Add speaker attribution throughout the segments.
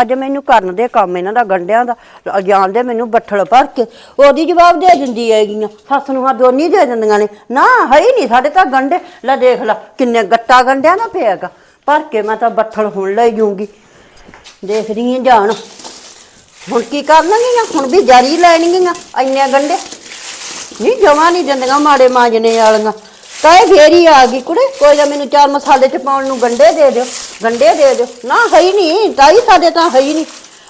Speaker 1: ਅੱਜ ਮੈਨੂੰ ਕਰਨ ਦੇ ਕੰਮ ਇਹਨਾਂ ਦਾ, ਗੰਡਿਆਂ ਦਾ ਜਾਣਦੇ ਮੈਨੂੰ ਬੱਠਲ ਭਰ ਕੇ, ਉਹਦੀ ਜਵਾਬ ਦੇ ਦਿੰਦੀ ਹੈਗੀਆਂ, ਸੱਸ ਨੂੰ ਆ ਦੋਨੀ ਦੇ ਦਿੰਦੀਆਂ ਨੇ। ਨਾ, ਹੈ ਹੀ ਨਹੀਂ ਸਾਡੇ ਤਾਂ ਗੰਡੇ। ਲੈ ਦੇਖ ਲੈ, ਕਿੰਨੇ ਗੱਟਾ ਗੰਡਿਆਂ ਦਾ ਪਿਆਗਾ। ਭਰ ਕੇ ਮੈਂ ਤਾਂ ਬੱਠਲ ਹੁਣ ਲੈ ਜੂੰਗੀ ਦੇਖਦੀ ਹਾਂ ਜਾਣ। ਹੁਣ ਕੀ ਕਰਨਗੀਆਂ? ਹੁਣ ਵੀ ਜਾਰੀ ਲੈਣਗੀਆਂ ਇੰਨੇ ਗੰਡੇ। ਨਹੀਂ, ਜਮਾ ਨਹੀਂ ਦਿੰਦੀਆਂ ਮਾੜੇ ਮਾਂਜਣੇ ਵਾਲੀਆਂ। ਕਾਏ ਫੇਰੀ ਆ ਗਈ ਕੁੜੇ। ਕੋਈ ਨਾ ਮੈਨੂੰ ਚਾਰ ਮਸਾਲੇ ਚ ਪਾਉਣ ਨੂੰ ਗੰਡੇ ਦੇ ਦਿਓ, ਗੰਡੇ ਦੇ ਦਿਓ। ਨਾ ਹੈ ਹੀ ਨਹੀਂ ਤਾਈ ਸਾਡੇ ਤਾਂ ਹੈ ਹੀ ਨਹੀਂ।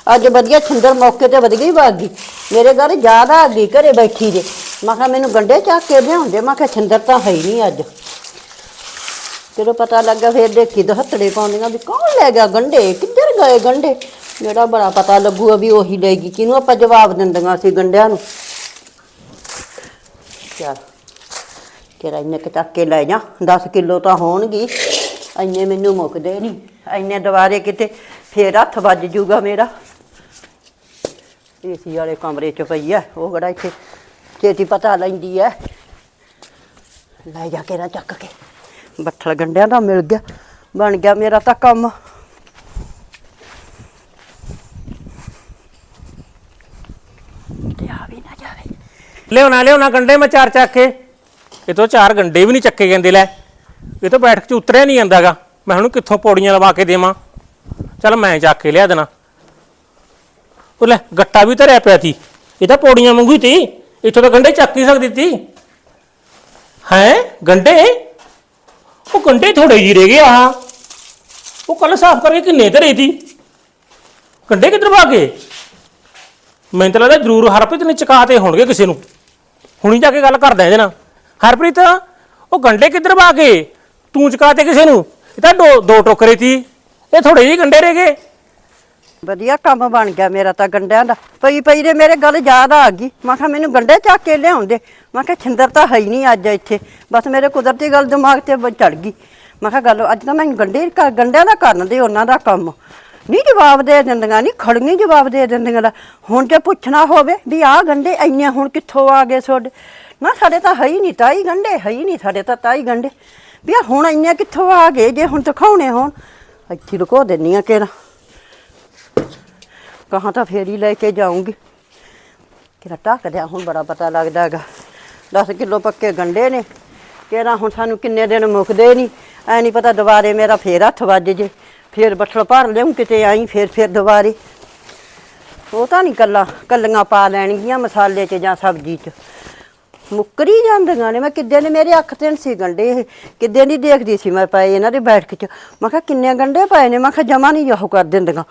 Speaker 1: ਅੱਜ ਵਧੀਆ ਛਿੰਦਰ ਮੌਕੇ ਤੇ ਵਧੀਆ ਹੀ ਵਗ। ਗਈ ਮੇਰੇ ਘਰ ਜ਼ਿਆਦਾ ਆ ਗਈ ਘਰੇ ਬੈਠੀ ਦੇ ਮੈਂ ਕਿਹਾ ਮੈਨੂੰ ਗੰਡੇ ਚੱਕ ਕੇ ਲਿਆਉਂਦੇ, ਮੈਂ ਕਿਹਾ ਛਿੰਦਰ ਤਾਂ ਹੈ ਹੀ ਨਹੀਂ ਅੱਜ। ਜਦੋਂ ਪਤਾ ਲੱਗਾ ਫੇਰ ਦੇਖੀ ਦਹੱਤੜੇ ਪਾਉਂਦੀਆਂ ਵੀ ਕੌਣ ਲੈ ਗਿਆ ਗੰਡੇ, ਕਿੱਧਰ ਗਏ ਗੰਡੇ? ਜਿਹੜਾ ਬੜਾ ਪਤਾ ਲੱਗੂਗਾ ਵੀ ਉਹੀ ਲੈ ਗਈ, ਕਿਹਨੂੰ ਆਪਾਂ ਜਵਾਬ ਦਿੰਦੀਆਂ ਸੀ ਗੰਡਿਆਂ ਨੂੰ। ਚੱਲ। ਤੇਰਾ ਇੰਨੇ ਕੁ ਚੱਕ ਕੇ ਲੈ ਜਾ 10 ਕਿਲੋ ਤਾਂ ਹੋਣਗੀ। ਇੰਨੇ ਮੈਨੂੰ ਮੁੱਕਦੇ ਨਹੀਂ ਇੰਨੇ ਦੁਬਾਰੇ ਕਿਤੇ ਫੇਰ ਹੱਥ ਵੱਜ ਜੂਗਾ ਮੇਰਾ। ਏਸੀ ਵਾਲੇ ਕਮਰੇ 'ਚ ਪਈ ਐ, ਉਹ ਕਿਹੜਾ ਇੱਥੇ ਛੇਤੀ ਪਤਾ ਲੈਂਦੀ ਐ। ਲੈ ਜਾ ਕੇ ਨਾ ਚੱਕ ਕੇ। ਬੱਠਲ ਗੰਡਿਆਂ ਦਾ ਮਿਲ ਗਿਆ, ਬਣ ਗਿਆ ਮੇਰਾ ਤਾਂ ਕੰਮ। ਤੇ ਆ ਵੀ ਨਾ ਜਾਵੇ।
Speaker 2: ਲਿਆਉਣਾ ਲਿਆਉਣਾ ਗੰਡੇ ਮੈਂ ਚਾਰ ਚੱਕ ਕੇ। ਇਹ ਤੋਂ ਚਾਰ ਗੰਡੇ ਵੀ ਨਹੀਂ ਚੱਕੇ ਜਾਂਦੇ ਲੈ, ਇਹ ਤੋਂ ਬੈਠਕ ਚ ਉਤਰਿਆ ਨਹੀਂ ਜਾਂਦਾਗਾ। ਮੈਂ ਹੁਣ ਕਿੱਥੋਂ ਪੌੜੀਆਂ ਲਵਾ ਕੇ ਦੇਵਾਂ? ਚੱਲ ਮੈਂ ਚੱਕ ਕੇ ਲਿਆ ਦੇਣਾ। ਉਹ ਲੈ, ਗੱਟਾ ਵੀ ਧਰਿਆ ਪਿਆ ਸੀ। ਇਹ ਤਾਂ ਪੌੜੀਆਂ ਵਾਂਗੂ ਹੀ ਤੀ ਇੱਥੋਂ ਤਾਂ ਗੰਡੇ ਚੱਕ ਨਹੀਂ ਸਕਦੀ ਤੀ ਹੈ? ਗੰਡੇ? ਉਹ ਗੰਡੇ ਥੋੜੇ ਜੀ ਰਹਿ ਗਏ ਆ। ਉਹ ਕੱਲ ਸਾਫ਼ ਕਰਕੇ ਕਿੰਨੇ ਧਰੇ ਤੀ ਗੰਡੇ ਕਿੱਧਰ ਭਾ ਗਏ? ਮੈਨੂੰ ਤਾਂ ਲੱਗਦਾ ਜ਼ਰੂਰ ਹਰਪ੍ਰੀਤ ਨੇ ਚਕਾਤੇ ਹੋਣਗੇ ਕਿਸੇ ਨੂੰ। ਹੁਣੀ ਜਾ ਕੇ ਗੱਲ ਕਰਦਾ ਇਹਦੇ ਨਾਲ। ਹਰਪ੍ਰੀਤ ਉਹ ਗੰਡੇ ਕਿੱਧਰ ਭਾ ਗਏ ਤੂੰ ਚਕਾਤੇ ਕਿਸੇ ਨੂੰ? ਇਹ ਤਾਂ ਦੋ ਦੋ ਟੋਕਰੇ ਤੀ ਇਹ ਥੋੜੇ ਜਿਹੇ ਗੰਡੇ ਰਹਿ ਗਏ।
Speaker 1: ਵਧੀਆ ਕੰਮ ਬਣ ਗਿਆ ਮੇਰਾ ਤਾਂ ਗੰਡਿਆਂ ਦਾ। ਪਈ ਪਈ ਦੇ ਮੇਰੇ ਗੱਲ ਯਾਦ ਆ ਗਈ। ਮੈਂ ਕਿਹਾ ਮੈਨੂੰ ਗੰਡੇ ਚੱਕ ਕੇ ਲਿਆਉਂਦੇ ਮੈਂ ਕਿਹਾ ਛਿੰਦਰ ਤਾਂ ਹੈ ਹੀ ਨਹੀਂ ਅੱਜ ਇੱਥੇ। ਬਸ ਮੇਰੇ ਕੁਦਰਤੀ ਗੱਲ ਦਿਮਾਗ ਤੇ ਚੜ ਗਈ। ਮੈਂ ਕਿਹਾ ਗੱਲ, ਅੱਜ ਤਾਂ ਮੈਂ ਗੰਡੇ ਕਰ- ਗੰਡਿਆਂ ਦਾ ਕਰਨ ਦੇ ਉਹਨਾਂ ਦਾ ਕੰਮ। ਨਹੀਂ ਜਵਾਬ ਦੇ ਦਿੰਦੀਆਂ ਨਹੀਂ ਖੜੀਆਂ ਜਵਾਬ ਦੇ ਦਿੰਦੀਆਂ ਲੈ। ਹੁਣ ਜੇ ਪੁੱਛਣਾ ਹੋਵੇ ਵੀ ਆਹ ਗੰਡੇ ਇੰਨੇ ਹੁਣ ਕਿੱਥੋਂ ਆ ਗਏ ਤੁਹਾਡੇ? ਨਾ, ਸਾਡੇ ਤਾਂ ਹੈ ਹੀ ਨਹੀਂ ਤਾਈ ਗੰਡੇ ਹੈ ਹੀ ਨਹੀਂ ਸਾਡੇ ਤਾਂ ਤਾਈ ਗੰਡੇ ਵੀ ਆਹ ਹੁਣ ਇੰਨੇ ਕਿੱਥੋਂ ਆ ਗਏ ਜੇ ਹੁਣ ਦਿਖਾਉਣੇ ਹੋਣ? ਇੱਥੇ ਰੁਕੋ ਦਿੰਨੀ ਆ ਕਿਹੜਾ। ਕਹਾਂ ਤਾਂ ਫੇਰ ਹੀ ਲੈ ਕੇ ਜਾਊਂਗੀ। ਕਿਹੜਾ ਟੱਕ ਦਿਆ, ਹੁਣ ਬੜਾ ਪਤਾ ਲੱਗਦਾ ਹੈਗਾ। 10 ਕਿਲੋ ਪੱਕੇ ਗੰਡੇ ਨੇ। ਕਿਹੜਾ ਹੁਣ ਸਾਨੂੰ ਕਿੰਨੇ ਦਿਨ ਮੁੱਕਦੇ ਨਹੀਂ ਐ ਨਹੀਂ ਪਤਾ ਦੁਬਾਰੇ ਮੇਰਾ ਫੇਰ ਹੱਥ ਵੱਜ ਜੇ। ਫੇਰ ਬੱਠਲ ਭਰ ਲਿਆਉਂ ਕਿਤੇ ਆਈ, ਫੇਰ ਫੇਰ ਦੁਬਾਰੇ। ਉਹ ਤਾਂ ਨਹੀਂ ਕੱਲਾ, ਕੱਲੀਆਂ ਪਾ ਲੈਣਗੀਆਂ ਮਸਾਲੇ 'ਚ ਜਾਂ ਸਬਜ਼ੀ 'ਚ। ਮੁੱਕਰੀ ਜਾਂਦੀਆਂ ਨੇ। ਮੈਂ ਕਿੱਦੇ ਨੇ ਮੇਰੇ ਅੱਖ ਤੇ ਸੀ ਗੰਡੇ ਕਿੱਦੇ ਨਹੀਂ ਦੇਖਦੀ ਸੀ ਮੈਂ ਪਏ ਇਹਨਾਂ ਦੇ ਬੈਠਕ ਚ। ਮੈਂ ਕਿਹਾ ਕਿੰਨੇ ਗੰਡੇ ਪਏ ਨੇ? ਮੈਂ ਕਿਹਾ ਜਮਾ ਨਹੀਂ ਉਹ ਕਰ ਦਿੰਦੀਆਂ।